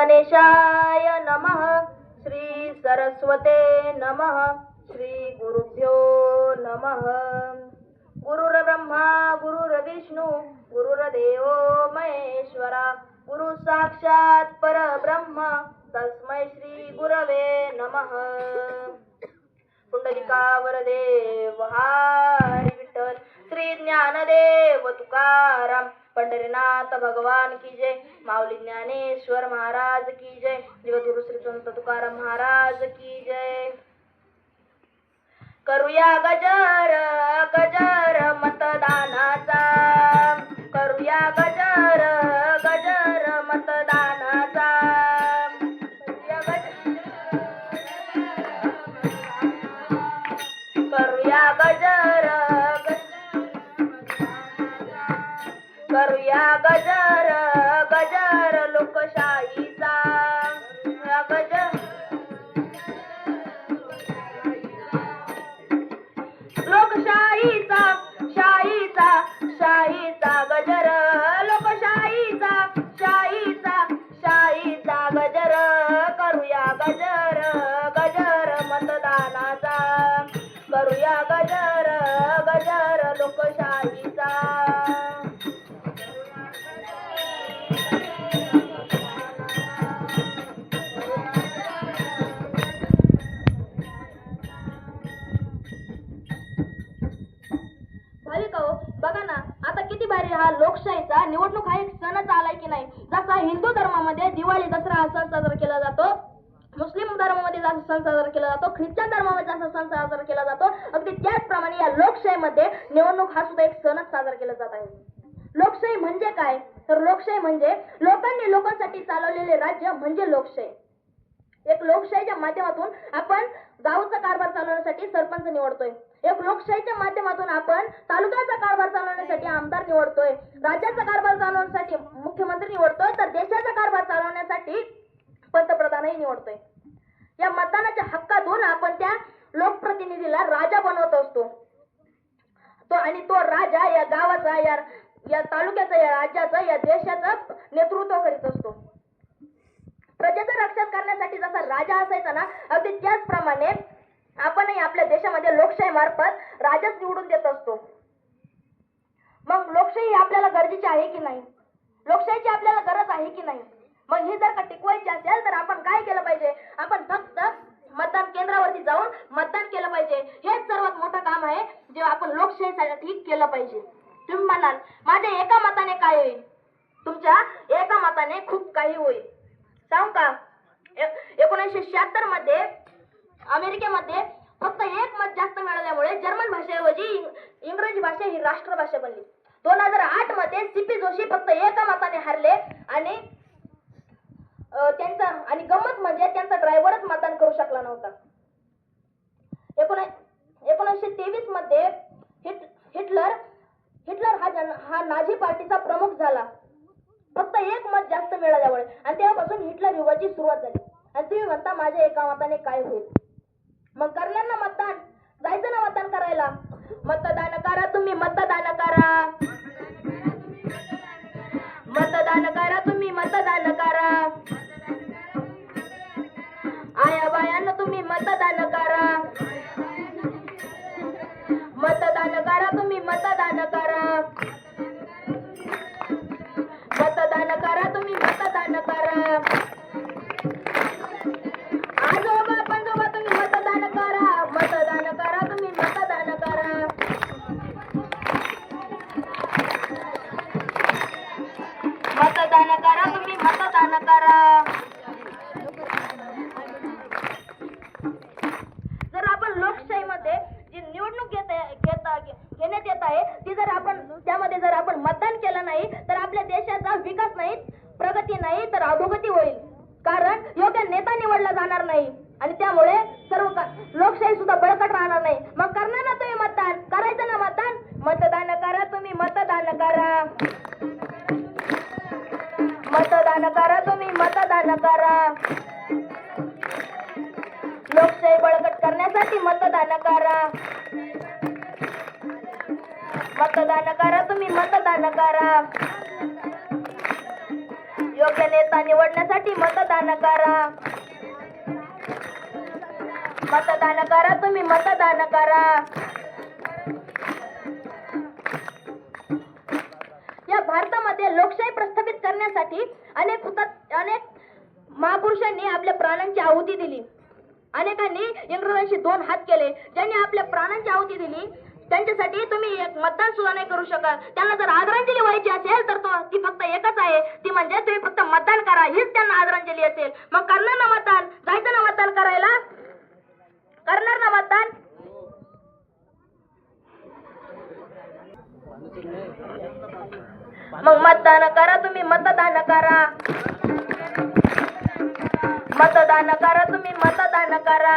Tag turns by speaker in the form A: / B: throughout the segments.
A: गणेशाय नमः। श्री सरस्वते नमः। श्री गुरुभ्यो नमः। गुरुर्ब्रह्मा गुरुर्विष्णू गुरुर्देव महेश्वरा। गुरु साक्षात परब्रह्म। तस्मै श्री गुरवे नमः। पुंडलिकावर देव हरी विठ्ठल। श्री ज्ञानदेव तुकाराम। पंढरीनाथ भगवान की जय. माऊली ज्ञानेश्वर महाराज की जय. जगद्गुरु श्री संत तुकाराम महाराज की जय. करूया गजर गजर मतदानाचा. करूया गजर गजर करूया गजर गजर लोकशाहीचा. गजर लोकशाहीचा शाहीचा शाहीचा गजर लोकशाहीचा शाहीचा शाहीचा गजर. करूया गजर गजर मतदानाचा. करूया गजर धर्माचा सण साजरा केला जातो ख्रिश्चन धर्मामध्ये असा सण साजरा केला जातो. अगदी त्याचप्रमाणे या लोकशाहीमध्ये निवडणूक हा सुद्धा एक सणच साजरा केला जात आहे. लोकशाही म्हणजे काय? तर लोकशाही म्हणजे लोकांनी लोकांसाठी चालवलेले राज्य म्हणजे लोकशाही. एक लोकशाहीच्या माध्यमातून आपण गावचा कारभार चालवण्यासाठी सरपंच निवडतोय. एक लोकशाहीच्या माध्यमातून आपण तालुक्याचा कारभार चालवण्यासाठी आमदार निवडतोय. राज्याचा कारभार चालवण्यासाठी मुख्यमंत्री निवडतोय. तर देशाचा कारभार चालवण्यासाठी पंतप्रधानही निवडतोय. हक्कातून आपण त्या लोकप्रतिनिधीला राजा बनवत असतो. तो आणि तो राजा या गावाचा या या तालुक्याचा या राज्याचा या देशाचं नेतृत्व करीत असतो. प्रजेचं रक्षण करण्यासाठी जसा राजा असायचा ना अगदी त्याचप्रमाणे आपणही आपल्या देशामध्ये लोकशाही मार्फत राजाच निवडून देत असतो. मग लोकशाही आपल्याला गरजेची आहे की नाही? लोकशाहीची आपल्याला गरज आहे की नाही? मग ही जर का टिकवायची असेल तर आपण काय केलं पाहिजे? आपण फक्त मतदान केंद्रावरती जाऊन मतदान केलं पाहिजे. हेच सर्वात मोठं काम आहे जे आपण लोकशाहीसाठी केलं पाहिजे. तुम्ही म्हणाल माझ्या एका मताने काय होईल? तुमच्या एका मताने खूप काही होईल. सांगू का? एकोणीसशे शहात्तरमध्ये अमेरिकेमध्ये फक्त एक मत जास्त मिळाल्यामुळे जर्मन भाषेऐवजी इंग- इंग्रजी भाषा ही राष्ट्रभाषा बनली. दोन हजार आठमध्ये सीपी जोशी फक्त एका मताने हरले आणि त्यांचा आणि गंमत म्हणजे त्यांचा ड्रायव्हरच मतदान करू शकला नव्हता. एकोणीस एकोणीसशे तेवीसमध्ये हिट हिटलर हिटलर हा जन हा नाझी पार्टीचा प्रमुख झाला. फक्त एक मत जास्त मिळाल्यामुळे. आणि तेव्हापासून हिटलर युगाची सुरुवात झाली. आणि तुम्ही म्हणता माझ्या एका मताने काय होईल? मग करणार ना मतदान जायचं ना मतदान करायला? मतदान करा तुम्ही मतदान गती नाही तर अधोगती होईल. कारण योग्य नेता निवडला जाणार नाही. आणि त्यामुळे सर्व लोकशाही सुद्धा बळकट राहणार नाही. मग करणार ना तुम्ही मतदान? करायचं ना मतदान? मतदान करा तुम्ही मतदान करा. मतदान करा तुम्ही मतदान करा. लोकशाही बळकट करण्यासाठी मतदान करा. मतदान करा तुम्ही मतदान करा. मतदान करा. मतदान करा तुम्ही मतदान करा. या भारतामध्ये लोकशाही प्रस्थापित करण्यासाठी अनेक अनेक महापुरुषांनी आपल्या प्राणांची आहुती दिली. अनेकांनी इंग्रजांशी दोन हात केले. ज्यांनी आपल्या प्राणांची आहुती दिली त्यांच्यासाठी तुम्ही एक मतदान सुद्धा नाही करू शकत. त्यांना जर आदरांजली व्हायची असेल तर तो ती फक्त एकच आहे. ती म्हणजे तुम्ही फक्त मतदान करा हीच त्यांना आदरांजली असेल. मग करणार ना मतदान जायचं ना मतदान करायला? करणार ना मतदान? मग मतदान करा तुम्ही मतदान करा. मतदान करा तुम्ही मतदान करा.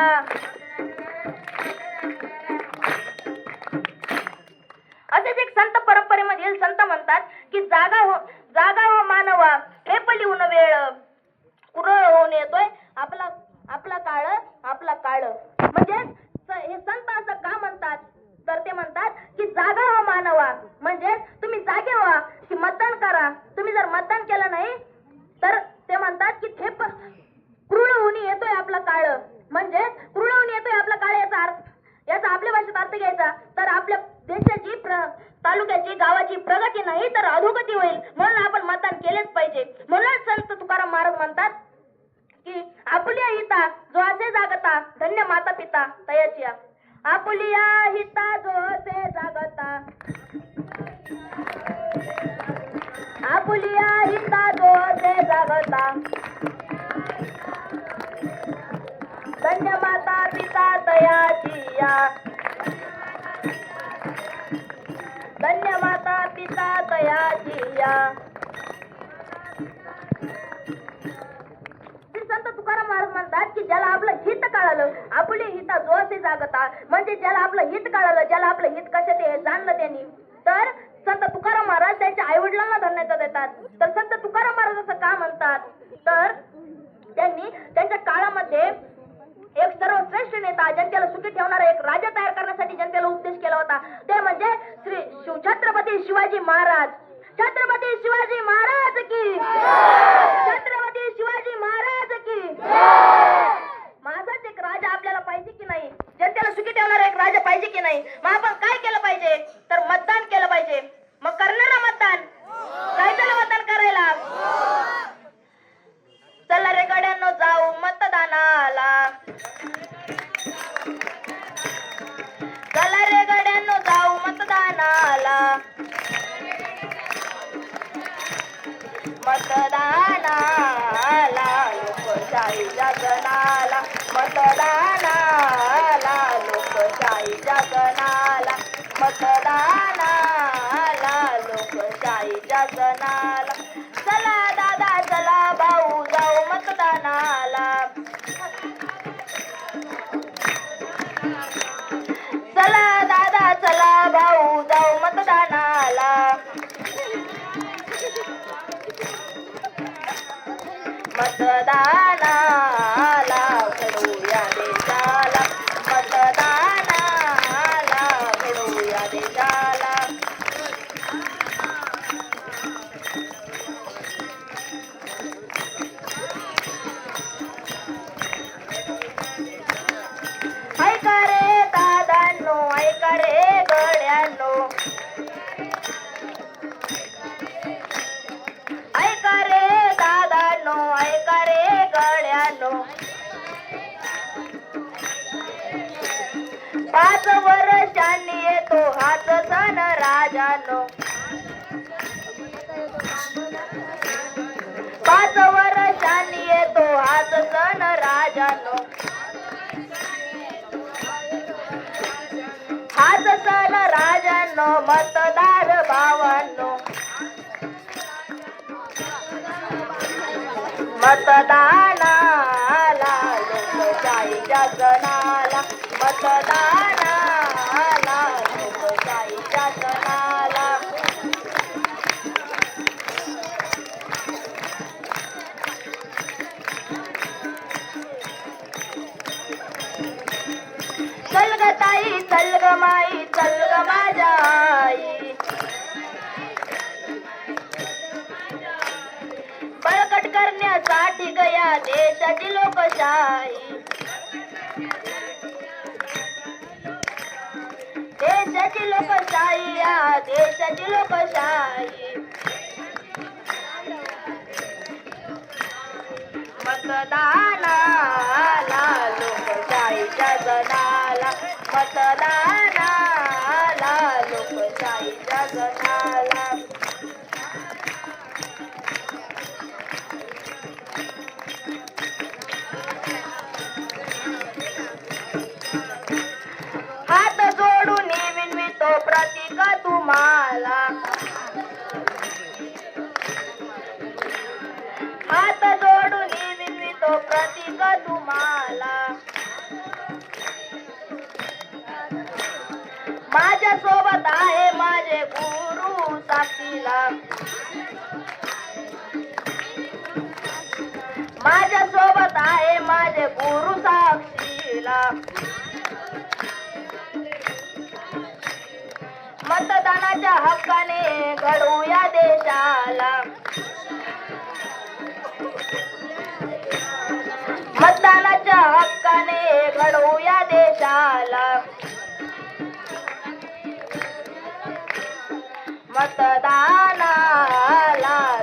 A: जागता धन्य माता पिता तयाचिया धन्य माता पिता तयाचिया श्री संत तुकाराम महाराज म्हणतात की ज्याला आपलं हित कळालं आपले हिता जो जागता म्हणजे ज्याला आपलं हित कळालं ज्याला आपलं हित कशात आहे जाणलं त्यांनी. तर संत तुकाराम महाराज त्यांच्या आई वडिलांना देतात. तर संत तुकाराम महाराज असं का म्हणतात? तर त्यांनी त्यांच्या काळामध्ये एक सर्वश्रेष्ठ नेता जनतेला सुखी ठेवणारा एक राजा तयार करण्यासाठी जनतेला उपदेश केला होता. ते म्हणजे श्री शिव छत्रपती शिवाजी महाराज. छत्रपती शिवाजी महाराज की छत्रपती शिवाजी महाराज की माझाच एक राजा आपल्याला पाहिजे की नाही? जनतेला सुखी ठेवणारा एक राजा पाहिजे की नाही? मग आपण काय केलं पाहिजे? तर मतदान केलं पाहिजे. मग करणार मतदान. जायचं ना मतदान करायला? चला रे गड्यांनो जाऊ मतदानाला. चला रे गड्यांनो जाऊ मतदानाला. मतदानाला लोकशाही जगनाला. मतदानाला लोकशाही जगनाला. मतदानाला लोकशाही चला दादा चला भाऊ जाऊ मतदानाला. चला दादा चला भाऊ जाऊ मतदानाला. मतदाना पाच वर्षांनी येतो हाच सण राजानो. पाच वर्षांनी येतो हाच सण राजानो. हाच सण मतदार भावांनो. मतदानाला लोकशाहीच्या सणाला साई देशाची लोकशाही या देशाची लोकशाही मतदानाला लोकशाहीच्या जनाला मतदान प्रतीक तुम्हाला. माझ्या सोबत आहे माझे गुरु साथीला. माझ्या सोबत आहे माझे गुरु साक्षीला मतदानाच्या हक्काने घडूया देशा घडवूया देशाला. मतदानाला.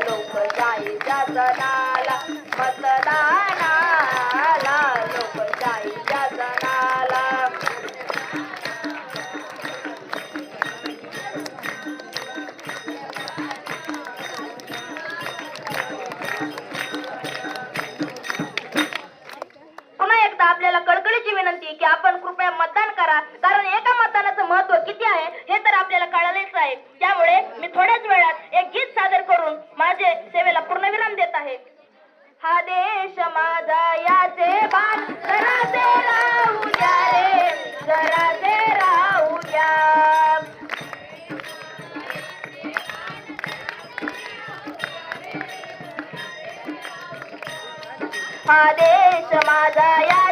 A: हा देश माझा या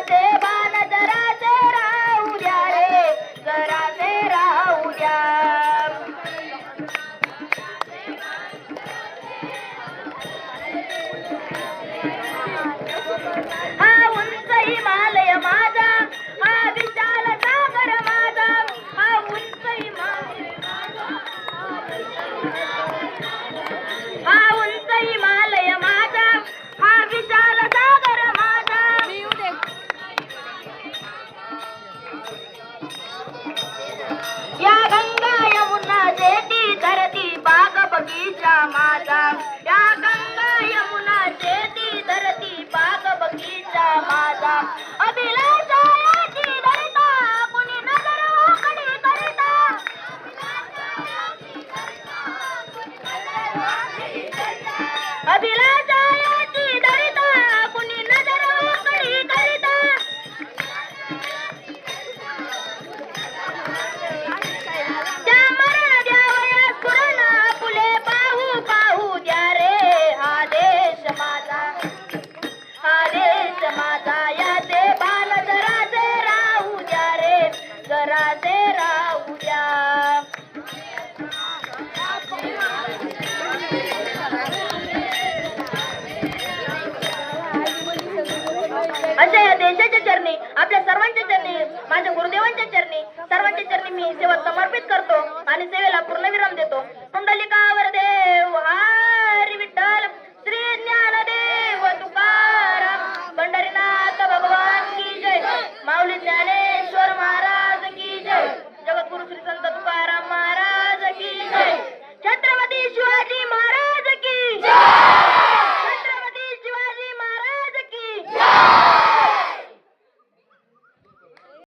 A: कार्यकर्ते मी. सेवा समर्पित